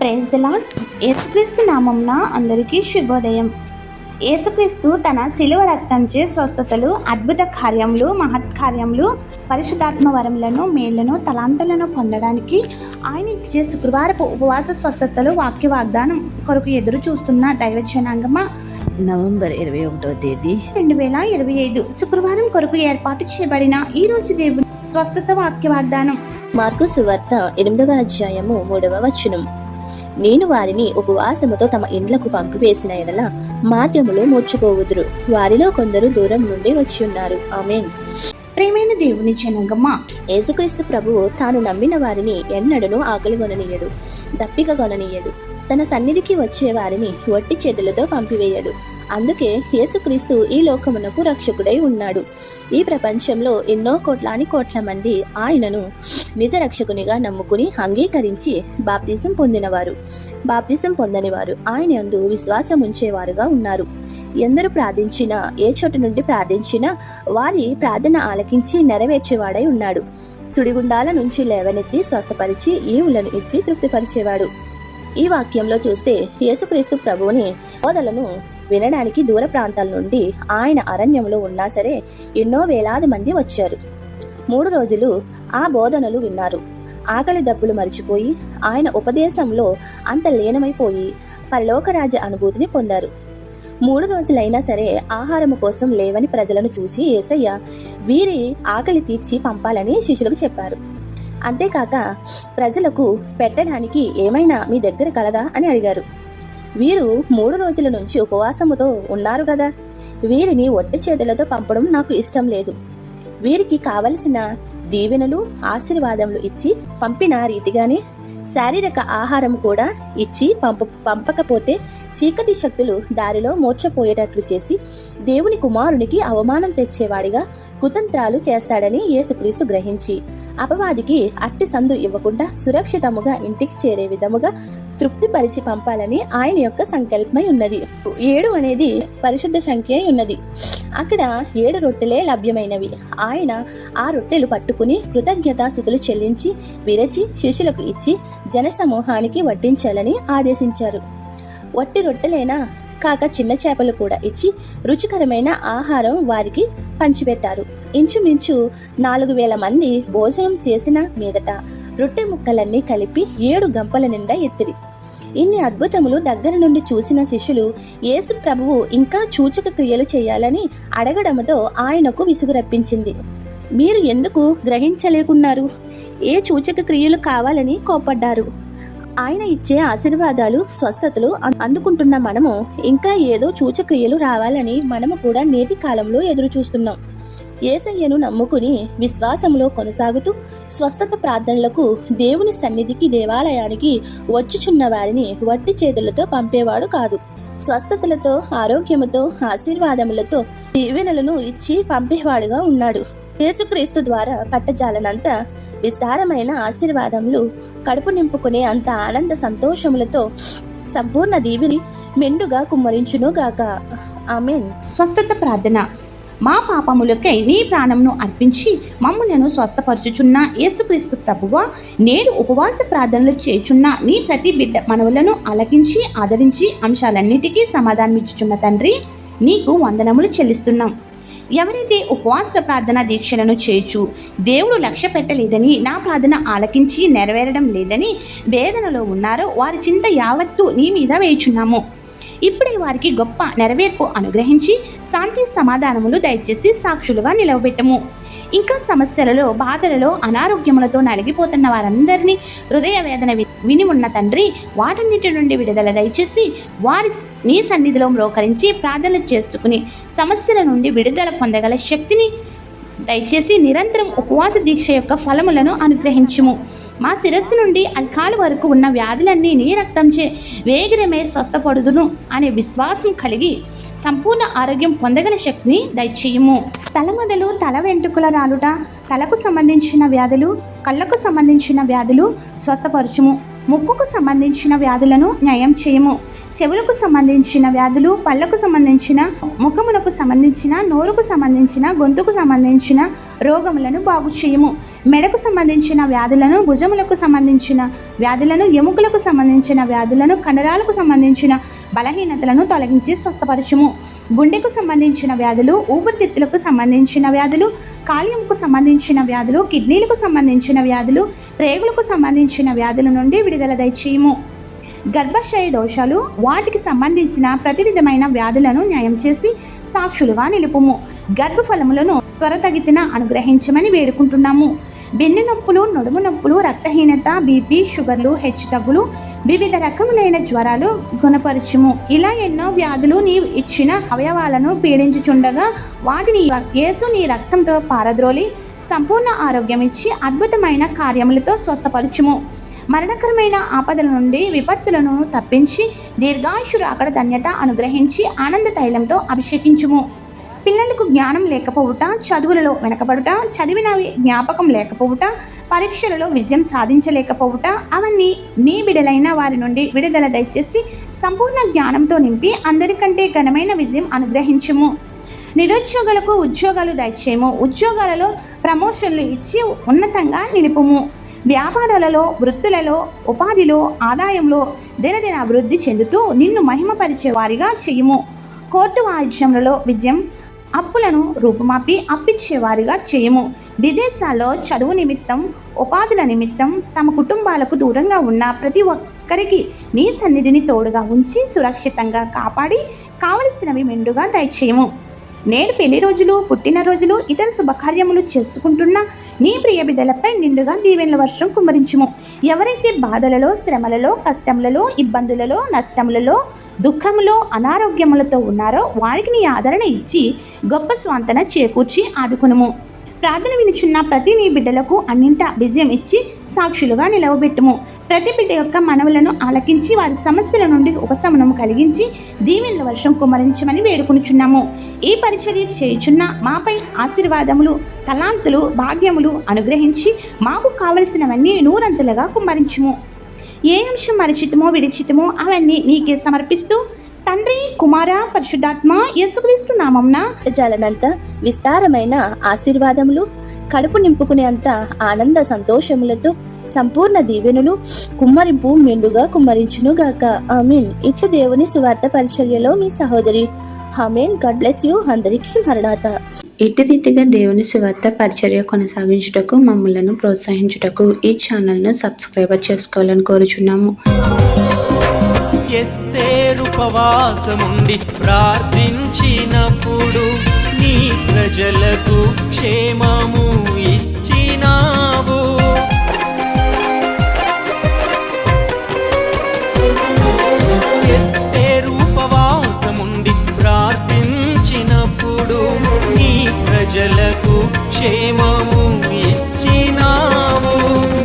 Praise the lord యేసుక్రీస్తు నామంన అందరికీ శుభోదయం. యేసుక్రీస్తు తన శిలువ రక్తంచే స్వస్థతలు అద్భుత కార్యములు మహత్ కార్యములు పరిశుద్ధాత్మ వరములను మేళ్ళను తలాంతలను పొందడానికి ఆయన ఇచ్చే శుక్రవారపు ఉపవాస స్వస్థతలు వాక్య వాగ్దానం కొరకు ఎదురు చూస్తున్న దైవచనాంగమా నవంబర్ ఇరవై ఒకటో తేదీ రెండు వేల ఇరవై ఐదు శుక్రవారం కొరకు ఏర్పాటు చేయబడిన ఈ రోజు దేవుని స్వస్థత వాక్య వాగ్దానం. మార్కు సువార్త ఎనిమిదవ అధ్యాయము మూడవ వచనం. నేను వారిని ఉపవాసముతో తమ ఇండ్లకు పంపివేసిన ఎడల మార్గములో మూర్చిపోవుదురు వారిలో కొందరు దూరం నుండి వచ్చి ఉన్నారు ఆమెన్. ప్రేమైన దేవుని జనాంగమా? యేసుక్రీస్తు ప్రభువు తాను నమ్మిన వారిని ఎన్నడను ఆకలి కొననీయడు దప్పిక కొననీయడు. తన సన్నిధికి వచ్చే వారిని వట్టి చేతులతో పంపివేయడు. అందుకే యేసుక్రీస్తు ఈ లోకమునకు రక్షకుడై ఉన్నాడు. ఈ ప్రపంచంలో ఎన్నో కోట్లాని కోట్ల మంది ఆయనను నిజ రక్షకునిగా నమ్ముకుని అంగీకరించి బాప్తిజం పొందినవారు. బాప్తిజం పొందని ఆయన అందు విశ్వాసం ఉంచేవారుగా ఉన్నారు. ఎందరు ప్రార్థించినా ఏ చోటు నుండి ప్రార్థించినా వారి ప్రార్థన ఆలకించి నెరవేర్చేవాడై ఉన్నాడు. సుడిగుండాల నుంచి లేవనెత్తి స్వస్థపరిచి ఈవులను ఇచ్చి తృప్తిపరిచేవాడు. ఈ వాక్యంలో చూస్తే యేసుక్రీస్తు ప్రభువుని బోధలను వినడానికి దూర ప్రాంతాల నుండి ఆయన అరణ్యంలో ఉన్నా సరే ఎన్నో వేలాది మంది వచ్చారు. మూడు రోజులు ఆ బోధనలు విన్నారు. ఆకలి దప్పులు మరిచిపోయి ఆయన ఉపదేశంలో అంత లీనమైపోయి పరలోకరాజ అనుభూతిని పొందారు. మూడు రోజులైనా సరే ఆహారం కోసం లేవని ప్రజలను చూసి ఏసయ్య వీరి ఆకలి తీర్చి పంపాలని శిష్యులకు చెప్పారు. అంతేకాక ప్రజలకు పెట్టడానికి ఏమైనా మీ దగ్గర కలదా అని అడిగారు. వీరు మూడు రోజుల నుంచి ఉపవాసముతో ఉన్నారు కదా వీరిని ఒట్టి చేతులతో పంపడం నాకు ఇష్టం లేదు. వీరికి కావలసిన దీవెనలు ఆశీర్వాదములు ఇచ్చి పంపిన రీతిగానే శారీరక ఆహారం కూడా ఇచ్చి పంప పంపకపోతే చీకటి శక్తులు దారిలో మోర్చపోయేటట్లు చేసి దేవుని కుమారునికి అవమానం తెచ్చేవాడిగా కుతంత్రాలు చేస్తాడని యేసుక్రీస్తు గ్రహించి. అపవాదికి అట్టి సందు ఇవ్వకుండా సురక్షితముగా ఇంటికి చేరే విధముగా తృప్తిపరిచి పంపాలని ఆయన యొక్క సంకల్పమై ఉన్నది. ఏడు అనేది పరిశుద్ధ సంఖ్య ఉన్నది. అక్కడ ఏడు రొట్టెలే లభ్యమైనవి. ఆయన ఆ రొట్టెలు పట్టుకుని కృతజ్ఞతాస్థుతులు చెల్లించి విరచి శిష్యులకు ఇచ్చి జనసమూహానికి వడ్డించాలని ఆదేశించారు. వట్టి రొట్టెలైనా కాక చిన్న చేపలు కూడా ఇచ్చి రుచికరమైన ఆహారం వారికి పంచిపెట్టారు. ఇంచుమించు నాలుగు వేల మంది భోజనం చేసిన మీదట రొట్టె ముక్కలన్నీ కలిపి ఏడు గంపల నిండా ఎత్తిరి. ఇన్ని అద్భుతములు దగ్గర నుండి చూసిన శిష్యులు యేసు ప్రభువు ఇంకా సూచక క్రియలు చేయాలని అడగడంతో ఆయనకు విసుగు రప్పించింది. మీరు ఎందుకు గ్రహించలేకున్నారు? ఏ సూచక క్రియలు కావాలని కోపడ్డారు ఆయన ఇచ్చే ఆశీర్వాదాలు స్వస్థతలు అందుకుంటున్న మనము ఇంకా ఏదో చూచక్రియలు రావాలని మనము కూడా నేటి కాలంలో ఎదురు చూస్తున్నాం ఏసయ్యను నమ్ముకుని విశ్వాసంలో కొనసాగుతూ స్వస్థత ప్రార్థనలకు దేవుని సన్నిధికి దేవాలయానికి వచ్చుచున్న వారిని వట్టి చేతులతో పంపేవాడు కాదు. స్వస్థతలతో ఆరోగ్యముతో ఆశీర్వాదములతో దీవెనలను ఇచ్చి పంపేవాడుగా ఉన్నాడు. యేసుక్రీస్తు ద్వారా పట్టజాలనంత విస్తారమైన ఆశీర్వాదములు కడుపు నింపుకునే అంత ఆనంద సంతోషములతో సంపూర్ణ దీవిని మెండుగా కుమ్మరించును గాక ఆమెన్. స్వస్థత ప్రార్థన. మా పాపములకై నీ ప్రాణంను అర్పించి మమ్ములను స్వస్థపరచుచున్న యేసుక్రీస్తు ప్రభువ నేడు ఉపవాస ప్రార్థనలు చేచున్న నీ ప్రతి బిడ్డ మనవులను అలకించి ఆదరించి అంశాలన్నిటికీ సమాధానమిచ్చుచున్న తండ్రి నీకు వందనములు చెల్లిస్తున్నాం. ఎవరైతే ఉపవాస ప్రార్థన దీక్షలను చేయొచ్చు దేవుడు లక్ష్య పెట్టలేదని నా ప్రార్థన ఆలకించి నెరవేరడం లేదని వేదనలో ఉన్నారో వారి చింత యావత్తు నీ మీద వేయుచున్నాము. ఇప్పుడే వారికి గొప్ప నెరవేర్పు అనుగ్రహించి శాంతి సమాధానములు దయచేసి సాక్షులుగా నిలవబెట్టము. ఇంకా సమస్యలలో బాధలలో అనారోగ్యములతో నలిగిపోతున్న వారందరినీ హృదయ వేదన వి- విని ఉన్న తండ్రి వాటన్నిటి నుండి విడుదల దయచేసి వారి నీ సన్నిధిలో మ్రోకరించి ప్రార్థన చేసుకుని సమస్యల నుండి విడుదల పొందగల శక్తిని దయచేసి నిరంతరం ఉపవాస దీక్ష యొక్క ఫలములను అనుగ్రహించుము. మా శిరస్సు నుండి అల్కాల వరకు ఉన్న వ్యాధులన్నీ నీ రక్తంచే వేగిరమే స్వస్థపడుదును అనే విశ్వాసం కలిగి సంపూర్ణ ఆరోగ్యం పొందగల శక్తిని దయచేయము. తల మొదలు తల వెంట్రుకల రాలుట తలకు సంబంధించిన వ్యాధులు కళ్ళకు సంబంధించిన వ్యాధులు స్వస్థపరచుము. ముక్కుకు సంబంధించిన వ్యాధులను నయం చేయము. చెవులకు సంబంధించిన వ్యాధులు పళ్ళకు సంబంధించిన ముఖములకు సంబంధించిన నోరుకు సంబంధించిన గొంతుకు సంబంధించిన రోగములను బాగు చేయము మెడకు సంబంధించిన వ్యాధులను భుజములకు సంబంధించిన వ్యాధులను ఎముకలకు సంబంధించిన వ్యాధులను కండరాలకు సంబంధించిన బలహీనతలను తొలగించి స్వస్థపరచుము. గుండెకు సంబంధించిన వ్యాధులు ఊపిరితిత్తులకు సంబంధించిన వ్యాధులు కాలియంకు సంబంధించిన వ్యాధులు కిడ్నీలకు సంబంధించిన వ్యాధులు ప్రేగులకు సంబంధించిన వ్యాధుల నుండి విడుదల దయచేయము. గర్భాశయ దోషాలు వాటికి సంబంధించిన ప్రతి విధమైన వ్యాధులను న్యాయం చేసి సాక్షులుగా నిలుపుము. గర్భఫలములను త్వరతగితిన అనుగ్రహించమని వేడుకుంటున్నాము. వెన్ను నొప్పులు నడుము నొప్పులు రక్తహీనత బీపీ షుగర్లు హెచ్చుతగ్గులు వివిధ రకములైన జ్వరాలు గుణపరచుము. ఇలా ఎన్నో వ్యాధులు నీవు ఇచ్చిన అవయవాలను పీడించుచుండగా వాటిని యేసు నీ రక్తంతో పారద్రోలి సంపూర్ణ ఆరోగ్యం ఇచ్చి అద్భుతమైన కార్యములతో స్వస్థపరచుము. మరణకరమైన ఆపదల నుండి విపత్తులను తప్పించి దీర్ఘాయుషులు అక్కడ ధన్యత అనుగ్రహించి ఆనంద తైలంతో అభిషేకించుము. పిల్లలకు జ్ఞానం లేకపోవుట చదువులలో వెనకబడుట చదివినవి జ్ఞాపకం లేకపోవుట పరీక్షలలో విజయం సాధించలేకపోవుట అవన్నీ నీ బిడలైన వారి నుండి విడుదల దయచేసి సంపూర్ణ జ్ఞానంతో నింపి అందరికంటే ఘనమైన విజయం అనుగ్రహించుము. నిరుద్యోగులకు ఉద్యోగాలు దయచేయము. ఉద్యోగాలలో ప్రమోషన్లు ఇచ్చి ఉన్నతంగా నిలుపుము. వ్యాపారాలలో వృత్తులలో ఉపాధిలో ఆదాయంలో దినదిన అభివృద్ధి చెందుతూ నిన్ను మహిమపరిచే వారిగా చేయము. కోర్టు వాయిద్యములలో విజయం అప్పులను రూపుమాపి అప్పిచ్చేవారిగా చేయము. విదేశాల్లో చదువు నిమిత్తం ఉపాధుల నిమిత్తం తమ కుటుంబాలకు దూరంగా ఉన్న ప్రతి ఒక్కరికి నీ సన్నిధిని తోడుగా ఉంచి సురక్షితంగా కాపాడి కావలసినవి మెండుగా దయచేయము. నేడు పెళ్ళి రోజులు పుట్టినరోజులు ఇతర శుభకార్యములు చేసుకుంటున్న నీ ప్రియ బిడ్డలపై నిండుగా దీవెనల వర్షం కుమరించుము ఎవరైతే బాధలలో శ్రమలలో కష్టములలో ఇబ్బందులలో నష్టములలో దుఃఖములో అనారోగ్యములతో ఉన్నారో వారికి నీ ఆదరణ ఇచ్చి గొప్ప స్వాంతన చేకూర్చి ఆదుకునుము. ప్రార్థన వినిచున్న ప్రతి నీ బిడ్డలకు అన్నింట విజయం ఇచ్చి సాక్షులుగా నిలవబెట్టుము. ప్రతి బిడ్డ యొక్క మనవులను ఆలకించి వారి సమస్యల నుండి ఉపశమనం కలిగించి దీవెనల వర్షం కుమ్మరించమని వేడుకునిచున్నాము. ఈ పరిచర్య చేయుచున్న మాపై ఆశీర్వాదములు తలాంతులు భాగ్యములు అనుగ్రహించి మాకు కావలసినవన్నీ నూరంతులుగా కుమ్మరించుము. ఏ అంశం మరిచితమో విడిచితమో అవన్నీ నీకే సమర్పిస్తూ తండ్రి కుమార పరిశుద్ధాత్మ యేసుక్రీస్తు నామంన జాలనంత విస్తారమైన ఆశీర్వాదములు కడుపు నింపుకునేంత ఆనంద సంతోషములతో సంపూర్ణ దీవెనులు కుమ్మరింపు మెండుగా కుమ్మరించును గాక ఆమెన్. ఇట్లు దేవుని సువార్త పరిచర్యలో మీ సహోదరి ఆమెన్. గాడ్ బ్లెస్ యూ అందరికీ. మరణాత. ఇటు రీతిగా దేవుని సువార్త పరిచర్య కొనసాగించుటకు మమ్మలను ప్రోత్సహించుటకు ఈ ఛానల్ను సబ్స్క్రైబర్ చేసుకోవాలని కోరుచున్నాము. ఎస్తేరుపవాసముండి ప్రార్థించినప్పుడు నీ ప్రజలకు క్షేమము ప్రజలకు క్షేమము ఇచ్చినావు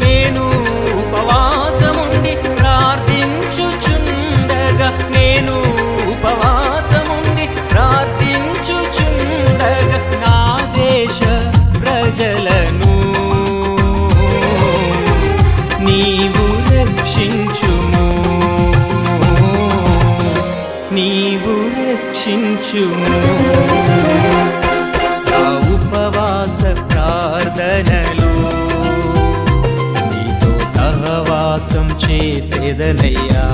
నేను ఉపవాసముండి ప్రార్థించుచుండగా నేను ఉపవాసముండి ప్రార్థించుచుండగా నా దేశ ప్రజలను నీవు రక్షించుము. నీవు రక్షించుము. నీతో చేసేదనయ్యా.